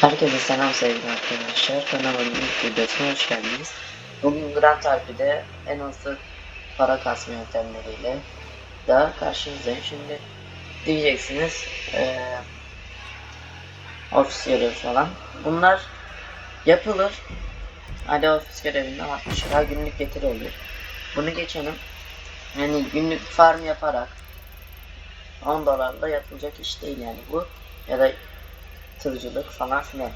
Herkese selam sevgili arkadaşlar. Kanalımın ilk videosuna hoş geldiniz. Bugün Grand Harpi'de en hızlı para kasma yöntemleriyle daha karşınızdayım. Şimdi diyeceksiniz eee ofis görevi falan. Bunlar yapılır. Hadi ofis görevinden 60 lira günlük getiri oluyor. Bunu geçelim. Yani günlük farm yaparak 10 dolarla yapılacak iş değil yani bu. Ya da tırcılık falan filan.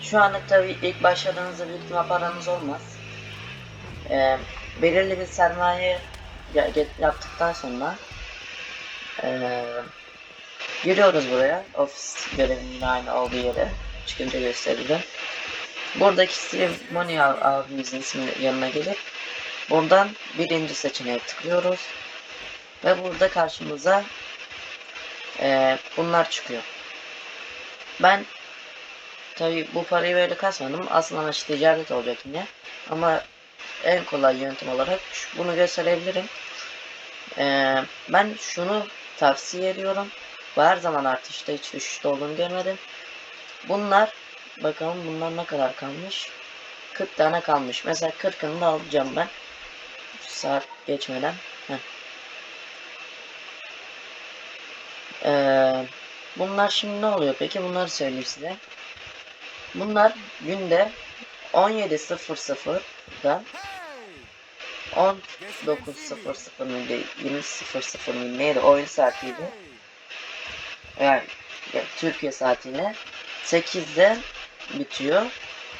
Şu anlık tabi ilk başladığınızda büyük ihtimal paranız olmaz. Ee, belirli bir sermaye yaptıktan sonra ee, giriyoruz buraya. Ofis görevinin aynı olduğu yere. Çıkınca göstereceğim. Buradaki Steve Money ab- abimizin ismi yanına gelip buradan birinci seçeneğe tıklıyoruz. Ve burada karşımıza ee, bunlar çıkıyor. Ben tabi bu parayı böyle kasmadım. Asıl amaç ticaret olacak yine. Ama en kolay yöntem olarak bunu gösterebilirim. Ee, ben şunu tavsiye ediyorum. Bu her zaman artışta hiç düşüşte olduğunu görmedim. Bunlar bakalım bunlar ne kadar kalmış. 40 tane kalmış. Mesela 40'ını da alacağım ben. Saat geçmeden. Heh. Ee, bunlar şimdi ne oluyor peki? Bunları söyleyeyim size. Bunlar günde 17.00'da 19.00 mıydı? 20.00 mıydı? Neydi? Oyun saatiydi. Yani, ya, Türkiye saatiyle 8'de bitiyor.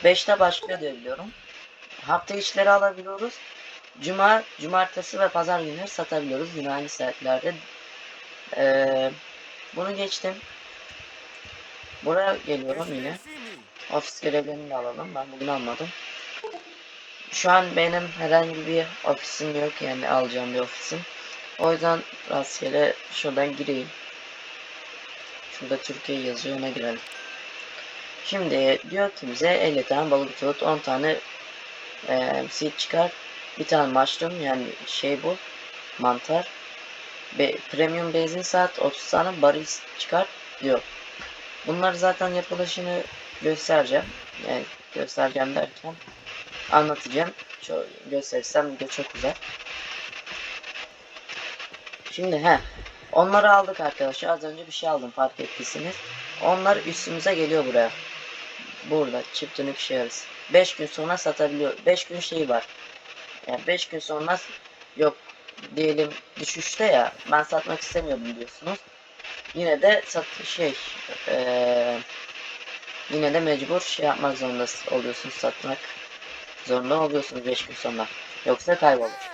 5'te başlıyor diye biliyorum. Hafta içleri alabiliyoruz. Cuma, cumartesi ve pazar günleri satabiliyoruz yine aynı saatlerde. Ee, bunu geçtim. Buraya geliyorum yine. Ofis görevlerini alalım. Ben bugün almadım. Şu an benim herhangi bir ofisim yok yani alacağım bir ofisim. O yüzden rastgele şuradan gireyim. Şurada Türkiye yazıyor ona girelim. Şimdi diyor ki bize 50 tane balık tut, 10 tane e, seed çıkar, bir tane mushroom yani şey bu mantar. Be, premium benzin saat 30 tane baril çıkar diyor. Bunlar zaten yapılışını göstereceğim. Yani göstereceğim derken anlatacağım. Şöyle gösterirsem video çok güzel. Şimdi he. Onları aldık arkadaşlar. Az önce bir şey aldım fark ettiyseniz. Onlar üstümüze geliyor buraya. Burada çift dönük şey arası. 5 gün sonra satabiliyor. 5 gün şeyi var. Yani 5 gün sonra yok diyelim düşüşte ya ben satmak istemiyordum diyorsunuz. Yine de sat şey eee yine de mecbur şey yapmak zorunda oluyorsunuz satmak zorunda oluyorsunuz 5 gün sonra. Yoksa kaybolur.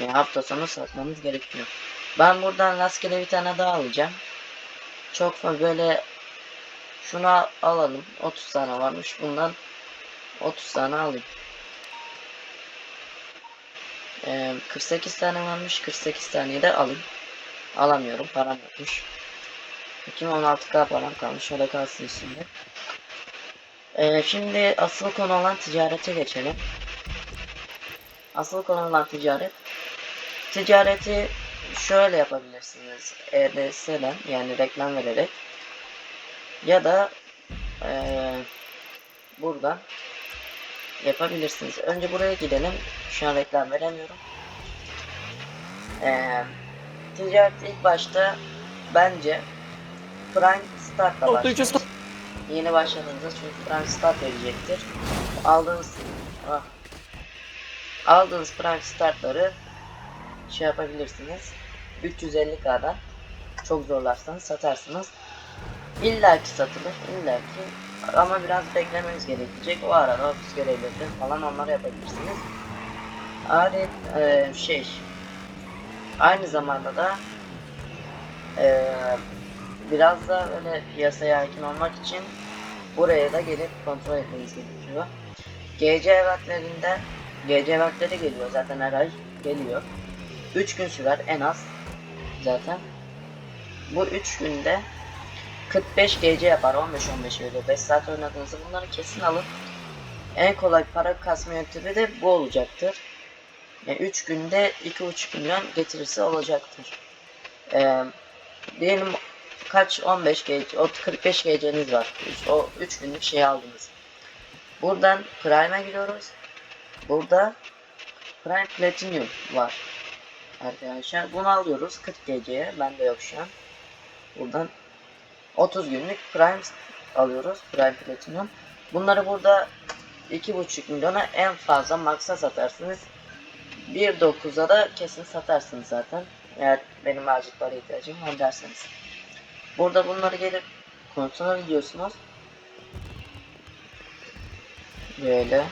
Yani hafta sonu satmanız gerekiyor. Ben buradan rastgele bir tane daha alacağım. Çok fazla böyle şunu al- alalım. 30 tane varmış. Bundan 30 tane alayım. Ee, 48 tane varmış. 48 taneyi de alayım. Alamıyorum. Param yokmuş. 2016k param kalmış. O da kalsın şimdi. Ee, şimdi asıl konu olan ticarete geçelim. Asıl konu olan ticaret. Ticareti şöyle yapabilirsiniz. EDS'den yani reklam vererek ya da eee buradan yapabilirsiniz. Önce buraya gidelim. Şu an reklam veremiyorum. Eee ticaret ilk başta bence Prime Start'la Oh, başlayın. Yeni başladığınızda çünkü Prime Start verecektir. Aldığınız ah, aldığınız Prime Start'ları şey yapabilirsiniz. 350k'dan çok zorlarsanız satarsınız. İlla ki satılır, illa ki ama biraz beklemeniz gerekecek. O arada ofis görevleri falan onları yapabilirsiniz. Adet e, şey aynı zamanda da e, biraz da öyle piyasaya hakim olmak için buraya da gelip kontrol etmeniz gerekiyor. GC eventlerinde GC eventleri geliyor zaten her ay geliyor. 3 gün sürer en az zaten. Bu 3 günde 45 GC yapar 15-15 veriyor 5 saat oynadığınızda bunları kesin alın. En kolay para kasma yöntemi de bu olacaktır. Yani 3 günde 2,5 milyon getirisi olacaktır. Ee, diyelim kaç 15 gece, o 45 geceniz var. O 3 günlük şey aldınız. Buradan Prime'a gidiyoruz. Burada Prime Platinum var. Arkadaşlar bunu alıyoruz 40 geceye. Bende yok şu an. Buradan 30 günlük Prime alıyoruz. Prime Platinum. Bunları burada 2.5 milyona en fazla maksa satarsınız. 1.9'a da kesin satarsınız zaten. Eğer benim acil para ihtiyacım var derseniz. Burada bunları gelip kontrol ediyorsunuz. Böyle.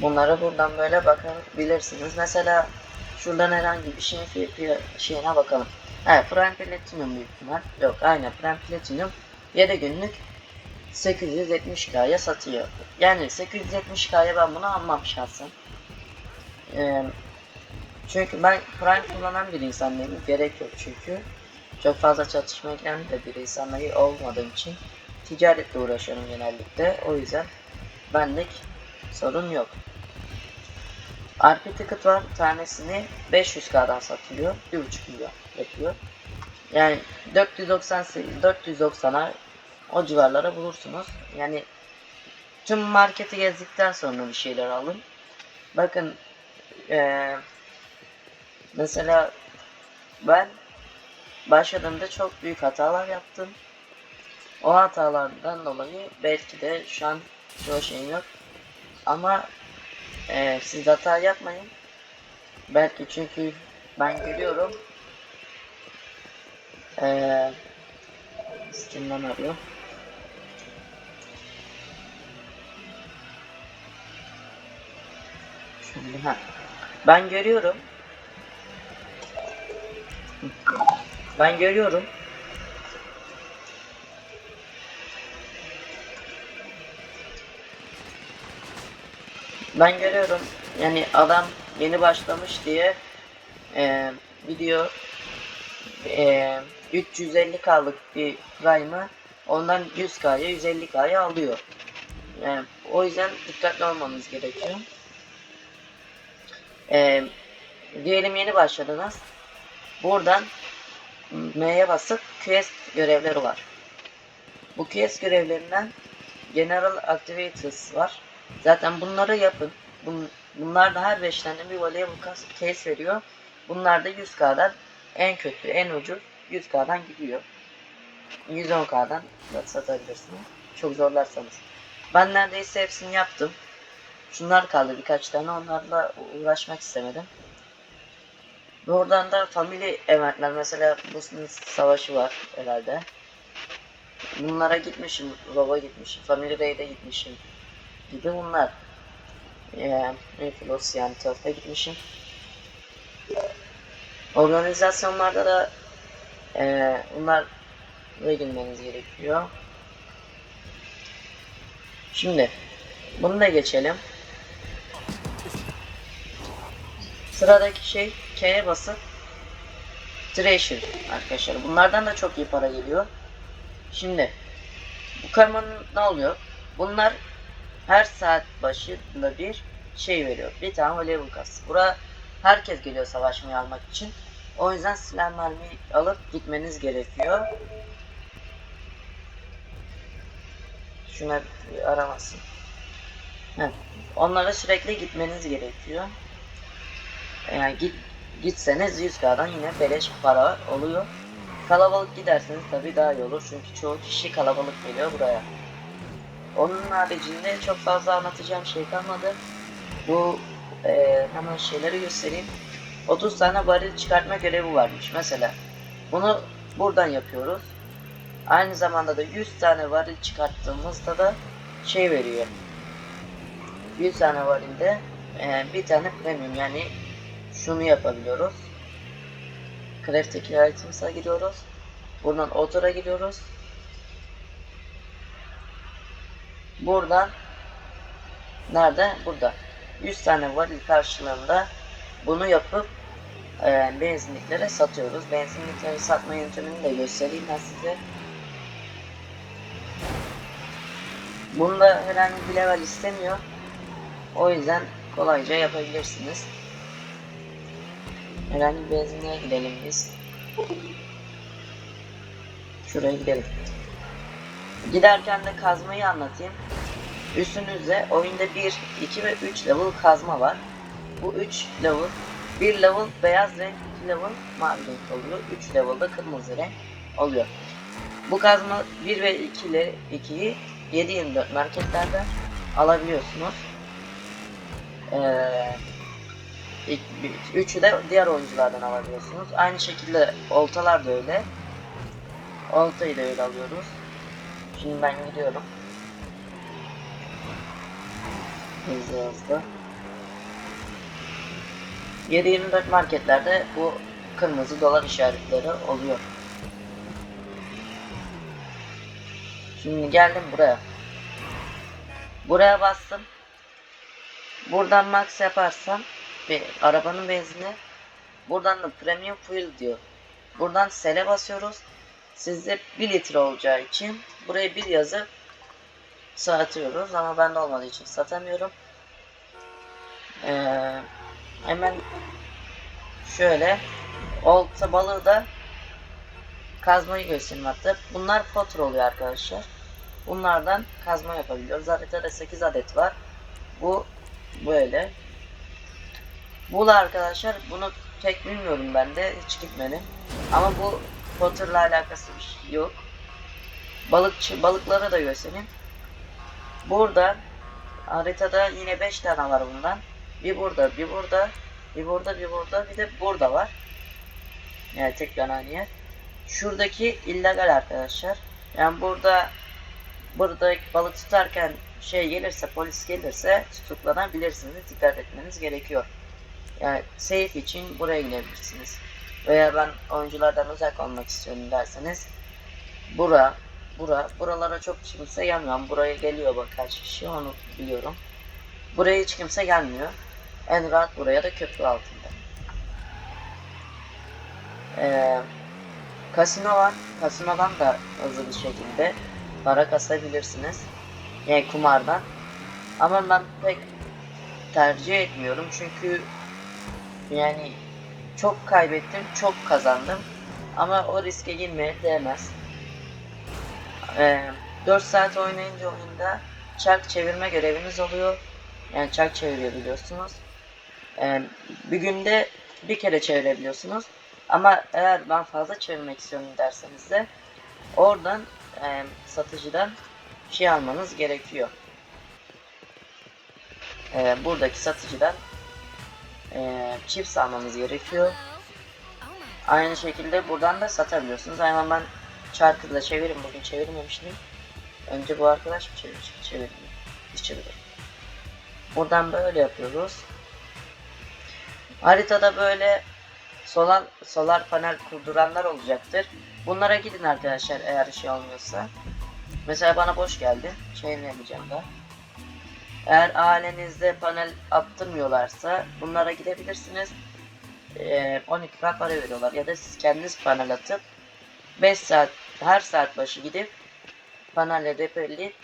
Bunları buradan böyle bakabilirsiniz. Mesela şuradan herhangi bir şeyin fi- şeyine bakalım. Evet Prime Platinum büyük ihtimal. Yok aynen Prime Platinum 7 günlük 870k'ya satıyor. Yani 870k'ya ben bunu almam şahsen. Ee, çünkü ben Prime kullanan bir insan değilim. Gerek yok çünkü. Çok fazla çatışmaya giren de bir insanları olmadığım için ticaretle uğraşıyorum genellikle. O yüzden benlik sorun yok. RP ticket var. Tanesini 500k'dan satılıyor. 1.5 milyon yapıyor. Yani 498 490'a o civarlara bulursunuz. Yani tüm marketi gezdikten sonra bir şeyler alın. Bakın eee mesela ben başladığımda çok büyük hatalar yaptım. O hatalardan dolayı belki de şu an çoğu şeyim yok. Ama eee siz hata yapmayın. Belki çünkü ben görüyorum. Eee Steam'den arıyor. Şimdi ha. Ben görüyorum. Ben görüyorum. Ben görüyorum. Yani adam yeni başlamış diye e, video e, 350k'lık bir Prime'ı ondan 100k'ya 150k'ya alıyor. Yani o yüzden dikkatli olmanız gerekiyor. E, diyelim yeni başladınız. Buradan M'ye basıp quest görevleri var. Bu quest görevlerinden General Activities var. Zaten bunları yapın. Bun, bunlar da her 5 tane bir valuable case veriyor. Bunlar da 100k'dan en kötü, en ucuz 100k'dan gidiyor. 110k'dan da satabilirsiniz. Çok zorlarsanız. Ben neredeyse hepsini yaptım. Şunlar kaldı birkaç tane. Onlarla uğraşmak istemedim. Buradan da family eventler mesela Bosna savaşı var herhalde. Bunlara gitmişim, Baba gitmişim, Family Raid'e gitmişim gibi bunlar. Yani Influence yani tarafa gitmişim. Organizasyonlarda da e, bunlar girmeniz gerekiyor. Şimdi bunu da geçelim. Sıradaki şey K'ye basıp Treasure arkadaşlar. Bunlardan da çok iyi para geliyor. Şimdi bu karmanın ne oluyor? Bunlar her saat başında bir şey veriyor. Bir tane level kas. Bura herkes geliyor savaşmayı almak için. O yüzden silah mermi alıp gitmeniz gerekiyor. Şuna aramasın. Heh. Onlara sürekli gitmeniz gerekiyor. Yani git gitseniz 100k'dan yine beleş para oluyor. Kalabalık giderseniz tabi daha iyi olur çünkü çoğu kişi kalabalık geliyor buraya. Onun haricinde çok fazla anlatacağım şey kalmadı. Bu e, hemen şeyleri göstereyim. 30 tane varil çıkartma görevi varmış mesela. Bunu buradan yapıyoruz. Aynı zamanda da 100 tane varil çıkarttığımızda da şey veriyor. 100 tane varilde e, bir tane premium yani şunu yapabiliyoruz. Crafting items'a giriyoruz. Buradan autor'a giriyoruz. Buradan nerede? Burada. 100 tane varil karşılığında bunu yapıp e, benzinliklere satıyoruz. Benzinlikleri satma yöntemini de göstereyim ben size. Bunda herhangi bir level istemiyor. O yüzden kolayca yapabilirsiniz. Herhangi bir benzinliğe gidelim biz. Şuraya gidelim. Giderken de kazmayı anlatayım. Üstünüzde oyunda 1, 2 ve 3 level kazma var. Bu 3 level, 1 level beyaz renk, 2 level mavi renk oluyor. 3 level'da kırmızı renk oluyor. Bu kazma 1 ve 2 ile 2'yi 7-24 marketlerde alabiliyorsunuz. Ee, üçü de diğer oyunculardan alabiliyorsunuz. Aynı şekilde oltalar da öyle. Oltayı da öyle alıyoruz. Şimdi ben gidiyorum. Hızlı hızlı. 7-24 marketlerde bu kırmızı dolar işaretleri oluyor. Şimdi geldim buraya. Buraya bastım. Buradan max yaparsam bir arabanın benzini buradan da premium fuel diyor. Buradan sele basıyoruz. Sizde 1 litre olacağı için buraya bir yazıp satıyoruz ama bende olmadığı için satamıyorum. Ee, hemen şöyle olta balığı da kazmayı göstereyim hatta. Bunlar potter oluyor arkadaşlar. Bunlardan kazma yapabiliyoruz. Haritada 8 adet var. Bu böyle. Bu da arkadaşlar bunu pek bilmiyorum ben de hiç gitmedim. Ama bu Potter'la alakası yok. Balıkçı balıkları da göstereyim. Burada haritada yine 5 tane var bundan. Bir burada, bir burada, bir burada, bir burada, bir de burada var. Yani tekrar aynı yer. Şuradaki illegal arkadaşlar. Yani burada burada balık tutarken şey gelirse polis gelirse tutuklanabilirsiniz. Dikkat etmeniz gerekiyor. Yani safe için buraya gidebilirsiniz. Veya ben oyunculardan uzak olmak istiyorum derseniz bura bura buralara çok kimse gelmiyor. Buraya geliyor bak kaç kişi onu biliyorum. Buraya hiç kimse gelmiyor. En rahat buraya da köprü altında. Ee, kasino var. Kasinodan da hızlı bir şekilde para kasabilirsiniz. Yani kumardan. Ama ben pek tercih etmiyorum çünkü yani çok kaybettim, çok kazandım. Ama o riske girmeye değmez. Ee, 4 saat oynayınca oyunda çark çevirme göreviniz oluyor. Yani çark çevirebiliyorsunuz. Ee, bir günde bir kere çevirebiliyorsunuz. Ama eğer ben fazla çevirmek istiyorum derseniz de oradan e, satıcıdan şey almanız gerekiyor. Ee, buradaki satıcıdan e, chips almamız gerekiyor. Aynı şekilde buradan da satabiliyorsunuz. Hemen ben çarkı da çevirim. Bugün çevirmemiştim. Önce bu arkadaş mı çevirmiş? Çevirdim. Biz çevirelim. Buradan böyle yapıyoruz. Haritada böyle solar, solar panel kurduranlar olacaktır. Bunlara gidin arkadaşlar eğer şey olmuyorsa. Mesela bana boş geldi. Çeviremeyeceğim daha. Eğer ailenizde panel attırmıyorlarsa bunlara gidebilirsiniz. Ee, 12 k para veriyorlar ya da siz kendiniz panel atıp 5 saat her saat başı gidip panelle depeleyip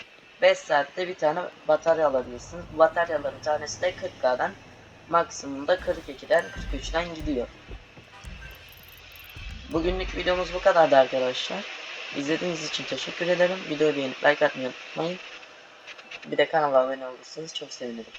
5 saatte bir tane batarya alabilirsiniz. Bu bataryaların tanesi de 40k'dan maksimumda 42'den 43'den gidiyor. Bugünlük videomuz bu kadardı arkadaşlar. İzlediğiniz için teşekkür ederim. Videoyu beğenip like atmayı unutmayın. Bir de kanala abone olursanız çok sevinirim.